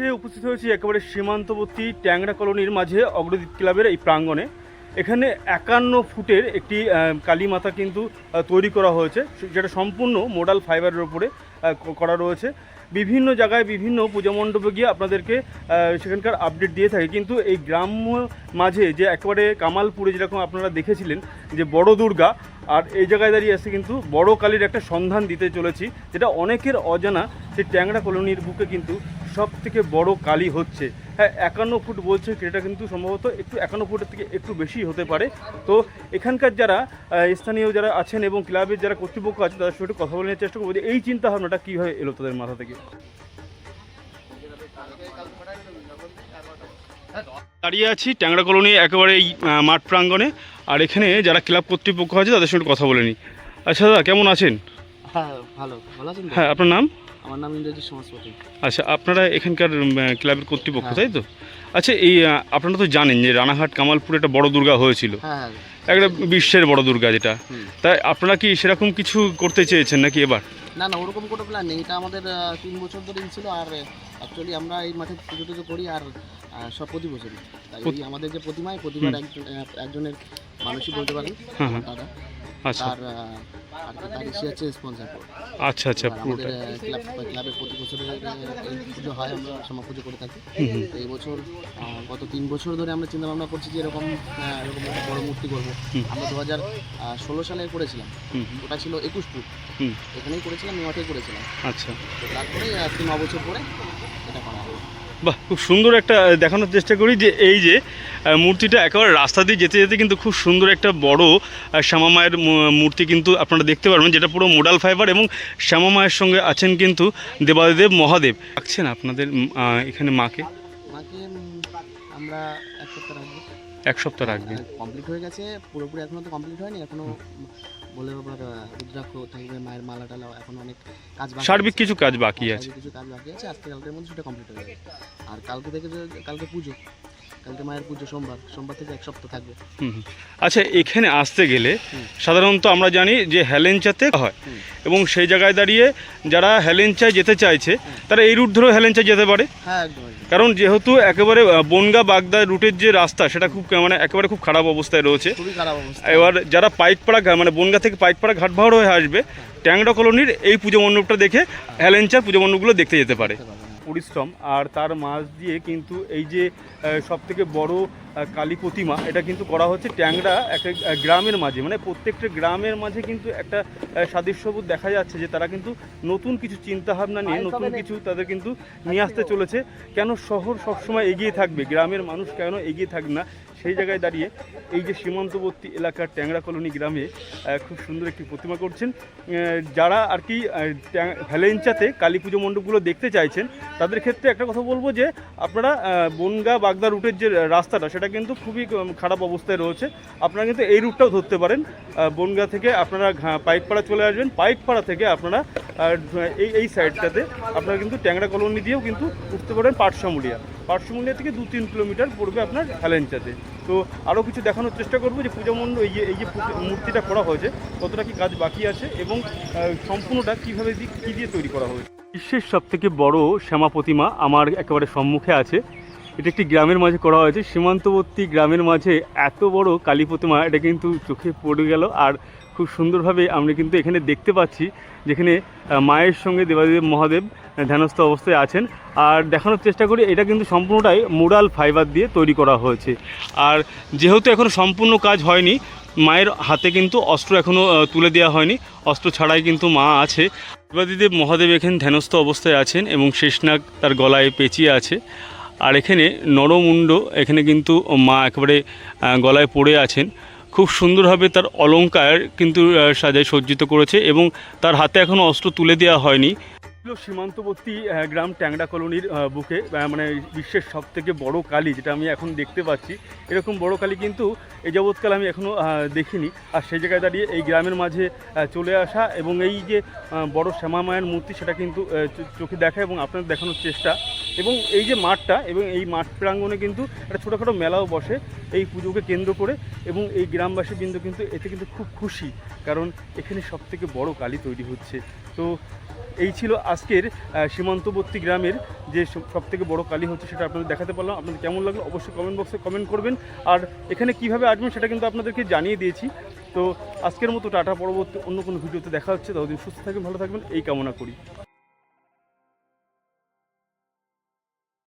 এসে উপস্থিত হয়েছি একেবারে সীমান্তবর্তী ট্যাংরা কলোনির মাঝে অগ্রদীপ ক্লাবের এই প্রাঙ্গণে। এখানে একান্ন ফুটের একটি কালী মাথা কিন্তু তৈরি করা হয়েছে। যেটা সম্পূর্ণ মোডাল ফাইবারের ওপরে করা রয়েছে। বিভিন্ন জায়গায় বিভিন্ন পূজা মণ্ডপে গিয়ে আপনাদেরকে সেখানকার আপডেট দিয়ে থাকে। কিন্তু এই গ্রাম্য মাঝে যে একেবারে কামালপুরে যেরকম আপনারা দেখেছিলেন, যে বড় দুর্গা, আর এই জায়গায় দাঁড়িয়ে এসে কিন্তু বড় কালীর একটা সন্ধান দিতে চলেছি, যেটা অনেকের অজানা সেই ট্যাংরা কলোনির বুকে কিন্তু সব থেকে বড় কালি হচ্ছে। হ্যাঁ একান্ন ফুট বলছে এটা কিন্তু সম্ভবত একটু একান্ন ফুটের থেকে একটু বেশি হতে পারে। তো এখানকার যারা স্থানীয় যারা আছেন এবং ক্লাবের যারা কর্তৃপক্ষ আছে তাদের সঙ্গে একটু কথা বলে নেওয়ার চেষ্টা করব যে এই চিন্তা ভাবনাটা কীভাবে এলো তাদের মাথা থেকে? দাঁড়িয়ে আছি ট্যাংরা কলোনি একেবারে এই মাঠ প্রাঙ্গণে। আর এখানে যারা ক্লাব কর্তৃপক্ষ আছে তাদের সঙ্গে কথা বলে নিই। আচ্ছা দাদা কেমন আছেন? হ্যাঁ ভালো। ভালো আছেন হ্যাঁ আপনার নাম? আমার নাম ইন্দ্রজিৎ সমাজপতি। আচ্ছা আপনারা এখানকার ক্লাবের কর্তৃপক্ষ হ্যাঁ। তাই তো? আচ্ছা এই আপনারা তো জানেন যে রানাঘাট কামালপুরে একটা বড় দুর্গা হয়েছিল। হ্যাঁ হ্যাঁ। একটা বিশ্বের বড় দুর্গা যেটা। তাই আপনারা কি সেরকম কিছু করতে চেয়েছেন নাকি এবার? না না ওরকম কোনো প্ল্যান নেই। এটা আমাদের তিন বছর ধরেই ছিল আর অ্যাকচুয়ালি আমরা এই মাঠে পুজো টুজো করি আর সব প্রতি বছরই তাই আমাদের যে প্রতিমা এই প্রতিমার একজন একজনের মানুষই বলতে পারেন হ্যাঁ। দাদা। আচ্ছা। তার আহ, আর কি আছে স্পন্সার আচ্ছা আচ্ছা আমাদের পুরোটা ক্লাব ক্লাবের প্রতি বছরের আহ, পুজো হয় আমরা পুজো করে থাকি। তো এই বছর গত তিন বছর ধরে আমরা চিন্তা ভাবনা করছি যে এরকম এরকম একটা বড় মূর্তি করব। আমরা দু হাজার ষোলো সালে করেছিলাম। ওটা ছিল একুশ ফুট। এখানেই করেছিলাম এই করেছিলাম। আচ্ছা। তারপরে আজকে ন বছর পরে এটা করা হলো। বাহ খুব সুন্দর একটা দেখানোর চেষ্টা করি যে এই যে মূর্তিটা একেবারে রাস্তা দিয়ে যেতে যেতে কিন্তু খুব সুন্দর একটা বড় আহ, শ্যামা মায়ের মূর্তি কিন্তু আপনারা দেখতে পারবেন যেটা পুরো মোডাল ফাইবার এবং শ্যামা মায়ের সঙ্গে আছেন কিন্তু দেবাদিদেব মহাদেব। রাখছেন আপনাদের এখানে মাকে? আমরা এক সপ্তাহ রাখব। এক সপ্তাহ রাখবেন। কমপ্লিট হয়ে গেছে পুরোপুরি এখনও তো কমপ্লিট হয়নি এখনও বলে আবার রুদ্রাক্ষ থাকবে মায়ের মালা টালা এখন অনেক কাজ বাকি সার্বিক কিছু কাজ বাকি হ্যাঁ, আছে। কিছু কাজ বাকি আছে আজকে কালকের মধ্যে সেটা কমপ্লিট হয়ে যাবে। আর কালকে থেকে কালকে পুজো। কালকে মায়ের পুজো সোমবার। সোমবার থেকে এক সপ্তাহ থাকবে। আচ্ছা এখানে আসতে গেলে সাধারণত আমরা জানি যে হেলেঞ্চাতে হয়। এবং সেই জায়গায় দাঁড়িয়ে যারা হেলেঞ্চায় যেতে চাইছে তারা এই রুট ধরেও হেলেঞ্চায় যেতে পারে। হ্যাঁ কারণ যেহেতু একেবারে বনগা বাগদা রুটের যে রাস্তা সেটা খুব মানে একেবারে খুব খারাপ অবস্থায় রয়েছে। এবার যারা পাইকপাড়া মানে বনগা থেকে পাইকপাড়া ঘাটভাড় হয়ে আসবে ট্যাংরা কলোনির এই পুজো মণ্ডপটা দেখে হেলেঞ্চার পুজো মণ্ডপগুলো দেখতে যেতে পারে। হ্যাঁ। পরিশ্রম আর তার মাছ দিয়ে কিন্তু এই যে সবথেকে বড় কালী প্রতিমা এটা কিন্তু করা হচ্ছে ট্যাংরা একটা গ্রামের মাঝে। মানে প্রত্যেকটা গ্রামের মাঝে কিন্তু একটা সাদৃশ্যবোধ দেখা যাচ্ছে যে তারা কিন্তু নতুন কিছু চিন্তা ভাবনা নিয়ে নতুন কিছু তাদের কিন্তু নিয়ে আসতে চলেছে। কেন শহর সবসময় এগিয়ে থাকবে? গ্রামের মানুষ কেন এগিয়ে থাকবে না? সেই জায়গায় দাঁড়িয়ে এই যে সীমান্তবর্তী এলাকার ট্যাংরা কলোনি গ্রামে খুব সুন্দর একটি প্রতিমা করছেন। যারা আর কি ভ্যালেঞ্চাতে কালী পুজো মণ্ডপগুলো দেখতে চাইছেন তাদের ক্ষেত্রে একটা কথা বলব যে আপনারা বনগা বাগদা রুটের যে রাস্তাটা সেটা কিন্তু খুবই খারাপ অবস্থায় রয়েছে। আপনারা কিন্তু এই রুটটাও ধরতে পারেন। বনগা থেকে আপনারা পাইকপাড়া চলে আসবেন। পাইকপাড়া থেকে আপনারা এই এই সাইডটাতে আপনারা কিন্তু ট্যাংরা কলোনি দিয়েও কিন্তু উঠতে পারেন পাটসামুলিয়া পাটসামুলিয়া থেকে দু তিন কিলোমিটার পড়বে আপনার ভ্যালেঞ্চাতে তো আরও কিছু দেখানোর চেষ্টা করব যে পূজা মণ্ডপ এই যে এই যে মূর্তিটা করা হয়েছে, কতটা কি কাজ বাকি আছে এবং সম্পূর্ণটা কীভাবে কী দিয়ে তৈরি করা হয়েছে? বিশ্বের সব থেকে বড় শ্যামা প্রতিমা আমার একেবারে সম্মুখে আছে। এটা একটি গ্রামের মাঝে করা হয়েছে। সীমান্তবর্তী গ্রামের মাঝে এত বড় কালী প্রতিমা, এটা কিন্তু চোখে পড়ে গেল। আর খুব সুন্দরভাবে আমরা কিন্তু এখানে দেখতে পাচ্ছি যেখানে মায়ের সঙ্গে দেবাদেব মহাদেব ধ্যানস্থ অবস্থায় আছেন। আর দেখানোর চেষ্টা করি, এটা কিন্তু সম্পূর্ণটাই মুরাল ফাইবার দিয়ে তৈরি করা হয়েছে। আর যেহেতু এখন সম্পূর্ণ কাজ হয়নি, মায়ের হাতে কিন্তু অস্ত্র এখনও তুলে দেওয়া হয়নি। অস্ত্র ছাড়াই কিন্তু মা আছে। দেবাদিদেব মহাদেব এখানে ধ্যানস্থ অবস্থায় আছেন এবং শেষনাগ তার গলায় পেঁচিয়ে আছে। আর এখানে নরমুণ্ড, এখানে কিন্তু মা একেবারে গলায় পড়ে আছেন। খুব সুন্দরভাবে তার অলঙ্কার কিন্তু সাজায়, সজ্জিত করেছে এবং তার হাতে এখনও অস্ত্র তুলে দেওয়া হয়নি। সীমান্তবর্তী গ্রাম ট্যাংরা কলোনির বুকে মানে বিশ্বের সব থেকে বড় কালী, যেটা আমি এখন দেখতে পাচ্ছি। এরকম বড় কালী কিন্তু এই যাবৎকাল আমি এখনও দেখিনি। আর সেই জায়গায় দাঁড়িয়ে এই গ্রামের মাঝে চলে আসা এবং এই যে বড় শ্যামা মায়ের মূর্তি, সেটা কিন্তু চোখে দেখা এবং আপনাদের দেখানোর চেষ্টা। এবং এই যে মাঠটা এবং এই মাঠ প্রাঙ্গণে কিন্তু একটা ছোটোখাটো মেলাও বসে এই পুজোকে কেন্দ্র করে এবং এই গ্রামবাসী বৃন্দ কিন্তু এতে কিন্তু খুব খুশি, কারণ এখানে সব থেকে বড় কালী তৈরি হচ্ছে। তো এই ছিল আজকের সীমান্তবর্তী গ্রামের যে সব থেকে বড় কালী হচ্ছে সেটা আপনাদের দেখাতে পারলাম। আপনাদের কেমন লাগল অবশ্যই কমেন্ট বক্সে কমেন্ট করবেন। আর এখানে কীভাবে আসবেন সেটা কিন্তু আপনাদেরকে জানিয়ে দিয়েছি। তো আজকের মতো টাটা, পরবর্তী অন্য কোনো ভিডিওতে দেখা হচ্ছে। ততদিন সুস্থ থাকবেন, ভালো থাকবেন, এই কামনা করি।